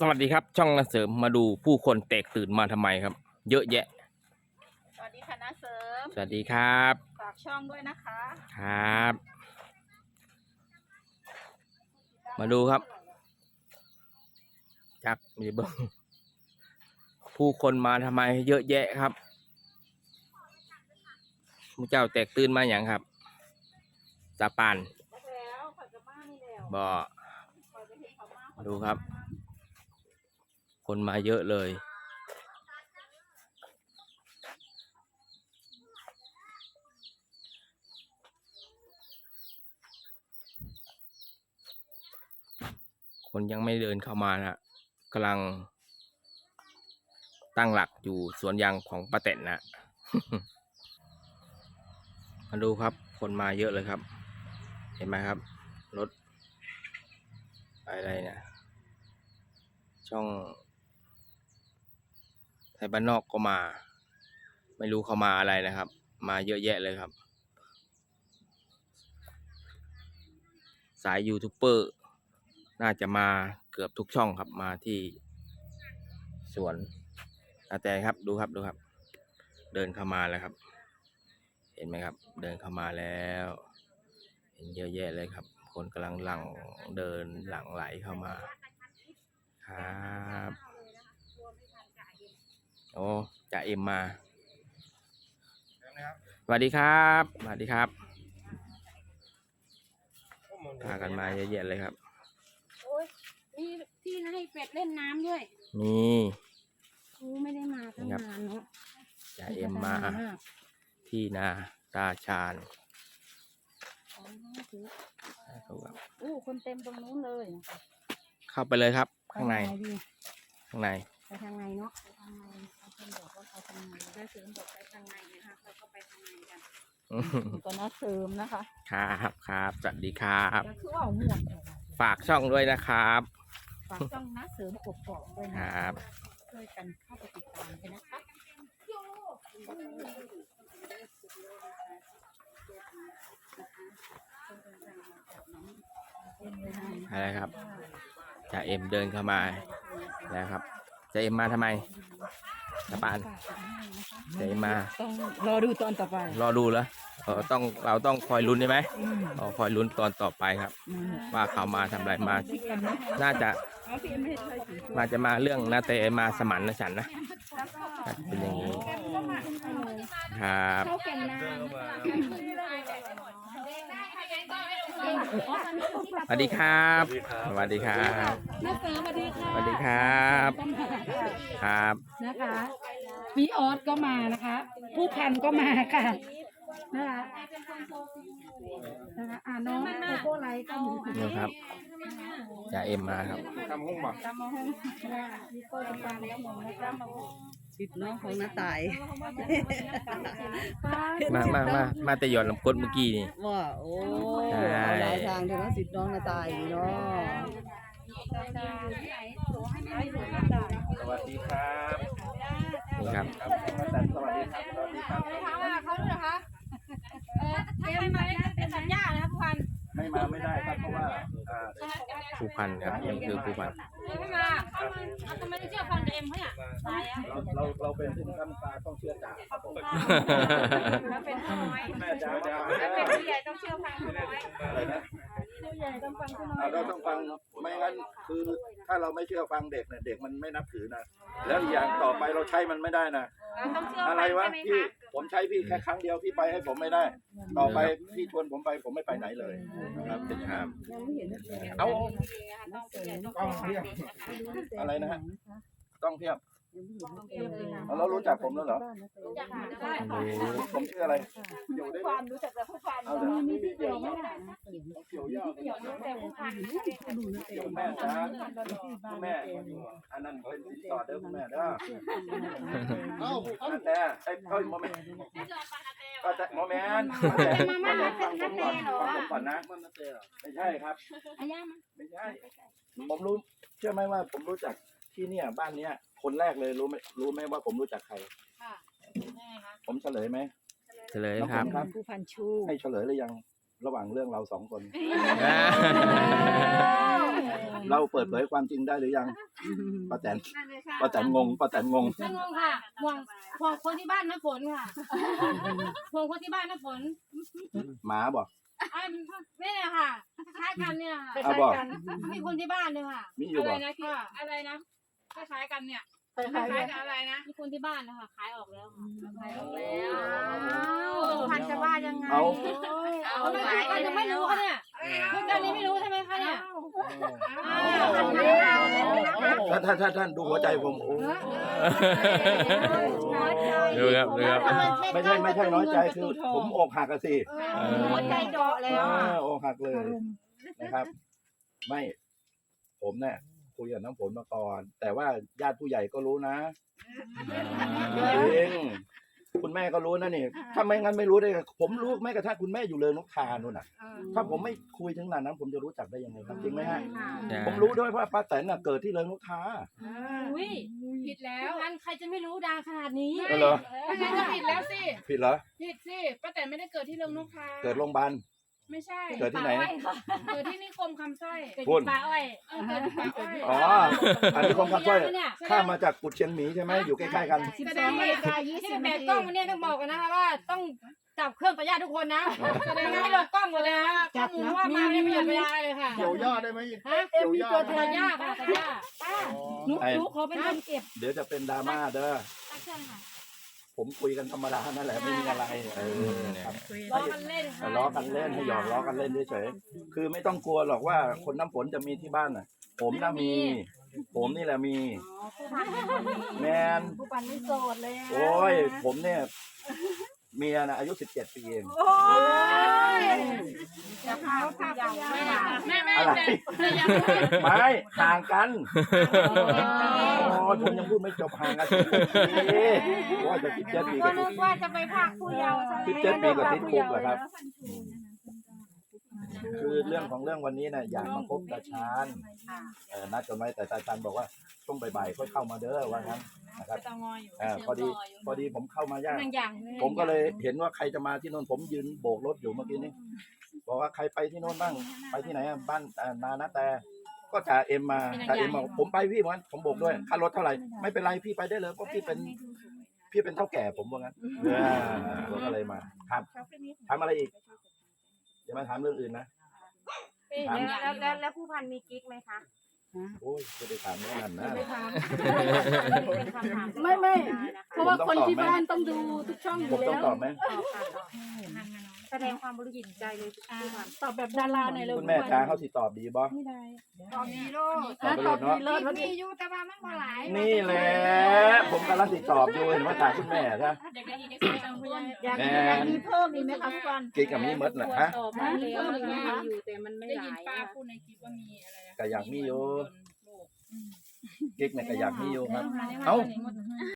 สวัสดีครับ ช่องนาเสริมมาดูผู้คนแตกตื่นมาทำไมครับ เยอะแยะ สวัสดีค่ะนาเสริมสวัสดีครับฝากช่องด้วยนะคะครับ มาดูครับ จักมีเบิ้งผู้คนมาทำไมเยอะแยะครับมูเจ้าแตกตื่นมาอย่างครับสาปานแล้วขอยจะมานี่แล้วบ่ขอยจะเห็นเขามามาดูครับ คนมาเยอะเลย คนยังไม่เดินเข้ามานะกำลัง ตั้งหลักอยู่สวนยางของป้าแตนนะมาดูครับ คนมาเยอะเลยครับ เห็นไหมครับ รถ อะไรเนี่ยช่อง ไทยบ้านนอกก็มา ไม่รู้เขามาอะไรนะครับ มาเยอะแยะเลยครับ สายยูทูบเบอร์น่าจะมาเกือบทุกช่องครับมาที่สวนอาแต่ครับดูครับดูครับ เดินเข้ามาแล้วครับ เห็นไหมครับ เดินเข้ามาแล้ว เห็นเยอะแยะเลยครับ คนกำลังหลังเดินหลังไหลเข้ามาครับ โอ้จ่าเอ็มมาสวัสดีครับสวัสดีครับพากันมาเยอะแยะเลยครับโอ้ยมีที่ให้เป็ดเล่นน้ำด้วยนี่โอ้ไม่ได้มาตั้งครับนานเนาะจ่าเอ็มมานนกที่นาตาชาญอ๋อถือครับโอ้คนเต็มตรงนู้นเลย เข้าไปเลยครับ ข้างในไปทดีข้างในไปทางในเนาะไป ทางในเขาเพิ่นบอกว่าเขาทางในได้เสริมบอกไปทางในนะคะเราก็ไปทางในกันก็นาเสริมนะคะครับครับสวัสดีครับแล้วคือว่าเอาม่วนเลยฝากช่องด้วยนะครับฝากช่องนาเสริมกบกอกด้วยคนะรับช่วยกันเข้าไปติดตามกันนะคะอะไรครับจ่าเอ็มเดินเข้ามาแล้วครับจ่าเอ็มมาทำไม ตาปานจ่าเอ็มมาต้องรอดูตอนต่อไป รอดูแล้วเออต้องเราต้องคอยลุ้นใช่ไหมอ๋อคอยลุ้นตอนต่อไปครับ ว่าเขามาทำอะไรมา น่าจะมาจะมาเรื่องนาเตมาสมันนะฉันนะเป็นอย่างนี้ครับ เข้าแก่นนางสวัสดีครับ สวัสดีครับนาเสริมสวัสดีค่ะสวัสดีครับครับนะคะพี่ออสก็มานะคะ ผู้พันก็มาค่ะ นะคะนะคะอ่าน้องโกโก้ไลท์ก็มีนี่ครับจ่าเอ็มมาครับจำมาห้องมีโก้ตาแล้วหมดนะคะมาสิทธิ์น้องของน้าตาย มามามามาแต่หย่อนลำกดเมื่อกี้นี่ว่าโอ้ใช่เอาหลายทางเดี๋ยวนะสิทธิ์น้องน้าตายเนาะสวัสดีครับนี่ครับเขาด้วยเหรอคะเอ อถ้าใครมาได้เป็นสัญญานะครับผู้พันไม่มาไม่ได้ครับเพราะว่าอ่าผู้พันครับนี่คือผู้พัน ไม่มาเขาทำไมไม่เชื่อพันเอ็มเขาเนี่ยตายอะเราเราเราเป็นผู้บังคับบัญชาต้องเชื่อจ่าครับผมแล้วเป็นผู้น้อยแม่จ๋าจ๋าแล้วเป็นผู้ใหญ่ต้องเชื่อฟังผู้น้อย อะไรนะผู้ ใหญ่ต้องฟังผู้น้อยอ่าเราต้องฟังไม่งั้นคือถ้าเราไม่เชื่อฟังเด็กเนี่ยเด็กมันไม่นับถือนะแล้วอีกอย่างต่อไปเราใช้มันไม่ได้นะต้องเชื่ออะไรฟังวะใช่ไหมพี่คะผมใช้พี่แค่ครั้งเดียวพี่ไปให้ผมไม่ได้ ต่อไปพี่ชวนผมไปผมไม่ไปไหนเลยนะครับเป็นอย่างนั้นเอาต้องผู้ใหญ่ต้องฟังเด็กนะคะอะไรนะฮะต้องเทียบต้องเชื่อเลยค่ะเรารู้จักผมแล้วเหรออยากหาได้ผมชื่ออะไรอยู่ได้ไหมความรู้จักแต่ผู้พันเอาเดี๋ยวมีพี่ที่เกี่เกี่ยยววไหมไม่ได้นะ เกี่ยวย่อเกี่ยวตั้งแต่ผู้พันเกี่ยวแม่จ้าคุณแม่อันนั้นเป็นสินสอดเด้อคุณแม่เด้อเอ้าอันแน่ไอ้เอ้ยโมเมนต์ก็จะโมเมนต์ฟังผมก่อนฟังผมก่อนนะมันนะเตะไม่ใช่ครับอาย่ามาไม่ใช่ผมรู้เชื่อไหมว่าผมรู้จักที่เนี่ยบ้านเนี้ย คนแรกเลยรู้ไหมรู้ไหมว่าผมรู้จักใครผมเฉลยไหมเฉลยครับครับผู้พันชูให้เฉลยหรือยัง ระหว่างเรื่องเราสองคนอ่าเราเปิดเผยความจริงได้หรือยังป้าแตนป้าแตนงงป้าแตนงง ไม่งงค่ะห่วงห่วงคนที่บ้านน้ำฝนค่ะห่วงคนที่บ้านน้ำฝนหมาบอกอันนี่แหละค่ะคล้ายกันเนี่ยค่ะเอาบอกมีคนที่บ้านด้วยค่ะ มีอยู่อะไรบอก นะที่อะไรนะคล้ายๆกันเนี่ย คคล้ายๆล้ายกันๆกับอะไรนะมีคนที่บ้านนะคะขายออกแล้วค่ะขายออกแล้แล้ววพันจะว่ายังไงเอาเอาไม่ขายกันยังไม่รู้ค่ะเนี่ยคุณกันนี้ไม่รู้ใช่ไหมคะเนี่ยท่านท่านท่านท่านดูหัวใจผมโอ้ดูครับดูครับไม่ใช่ไม่ใช่น้อยใจคือผมอกหักอะสิหัวใจเดาะแล้วเอออกหักเลยนะครับ ไม่ ผมเนี่ย คุยกับน้ำฝนมาก่อน แต่ว่าญาติผู้ใหญ่ก็รู้นะจริงคุณแม่ก็รู้นะนี่ถ้าไม่งั้นไม่รู้ได้ไงผมรู้แม้กระทั่งคุณแม่อยู่เลยนกทานู่นน่ะ ถ้าผมไม่คุยถึงขนาดนั้น ผมจะรู้จักได้ยังไงครับจริงไหมฮะผมรู้ด้วยว่าป้าแตนน่ะเกิดที่เริงนกทาอุ้ยผิดแล้วอันใครจะไม่รู้ดังขนาดนี้เออเหรอไม่งั้นก็ผิดแล้วสิผิดเหรอผิดสิป้าแต่ไม่ได้เกิดที่เริงนกทาเกิดโรงพยาบาล ไม่ใช่เกิดที่ไหน เกิดที่นิคมคำสร้อยเป็นพูด ปลาอ้อยเออเกิดที่ป่าอ้อยอ๋อ อันนี้ของคำสร้อยเนี่ยข้ามมาจากกุดเชียงหมีใช่ไหมอยู่ใกล้ๆกัน สิบสองนาฬิกายี่สิบแปดกล้องวันนี้ต้องบอกกันนะคะว่าต้องจับเครื่องตัดหญ้าทุกคนนะแสดงว่าให้เรากล้องหมดเลยนะจับนะว่ามาไม่ประโยชน์เวลาเลยค่ะเกี่ยวย่อได้ไหมฮะเกี่ยวย่อตัวได้ตัดไหมหญ้าค่ะตัดหญ้าหนูหนูขอเป็นคนเก็บเดี๋ยวจะเป็นดราม่าเด้อ ตัดเครื่องค่ะ ผมคุยกันธรรมดานั่นแหละไม่มีอะไรเออครับล้อกันเล่นค่ะล้อกันเล่นให้หยอกล้อกันเล่นเฉยๆคือไม่ต้องกลัวหรอกว่าคนน้ำฝนจะมีที่บ้านน่ะ ผมน่ะมี ผมนี่แหละมีแมนผู้ปันไม่โสดเลย โอ้ยผมเนี่ย เมียนะอายุสิบเจ็ดปีเองจะพาผู้เยาว์ไม่ได้แม่แม่อะไรแต่แต่ยังไม่ไม่ห่างกัน โอ้ยผมยังพูดไม่จบห่างกันสิบปีว่าจะสิบเจ็ดปีก็กับนึกว่าจะไปพากผู้เยาว์ซะสิบเจ็ดปีกับติดคุกเหรอครับ คือเรื่องของเรื่องวันนี้นะอยากมาพบตาชานเออนัดกันไว้แต่ตาชานบอกว่าช่วงบ่ายๆค่อยเข้ามาเด้อว่างั้นนะครับตองออยู่อ่าพอดีพอดีผมเข้ามายากนางอย่างผมก็เลยเห็นว่าใครจะมาที่โน่นผมยืนโบกรถอยู่เมื่อกี้นี้บอกว่าใครไปที่โน่นบ้างไปที่ไหนอะบ้านอ่านานาแต่ ก็จ่าเอ็มมาจ่าเอ็มบอกผมไปพี่วันผมโบกด้วยค่ารถเท่าไหร่ไม่เป็นไรพี่ไปได้เลยเพราะพี่เป็นพี่เป็นเท่าแก่ผมว่างั้นอ่าผมก็เลยมาถามถามอะไรอีก อย่ามาถามเรื่องอื่นนะแล้วแล้วแล้วผู้พันมีกิ๊กไหมคะโอ้ยจะไปถามเรื่องนั้นนะเป็นคำถามไม่ไม่ เพราะว่าคนที่บ้านต้องดูทุกช่องอผยู่มต้องแล้วตอบไหมแสดงความบริสุทธิ์ใจเลยผู้พันตอบแบบดาราหน่อยเลยคุณแม่จ้าเขาสิตอบดีบ่ตองมีโลตอบไปเลยเนาะเลิศมีอยู่แต่ว่ามันบ่หลายนี่แหละผมกำลังติดตอบอยู่เห็นว่าถามคุณแม่ใช่เด็กได้ ยินเด็กได้ยินผู้ใหญ่อยากแม่อยากมีเพิ่มอีกไหมคะทุกวันกิ๊กกับมีมดน่ะฮะตอบมาแล้วนะคะอยู่แต่มันไม่ได้หยินลายป้าพูดในคลิปว่ามีอะไรอะก็อยากมีอยู่ลูกกิ๊กเนี่ยก็อยากมีอยู่ครับ เอ้าเอ้า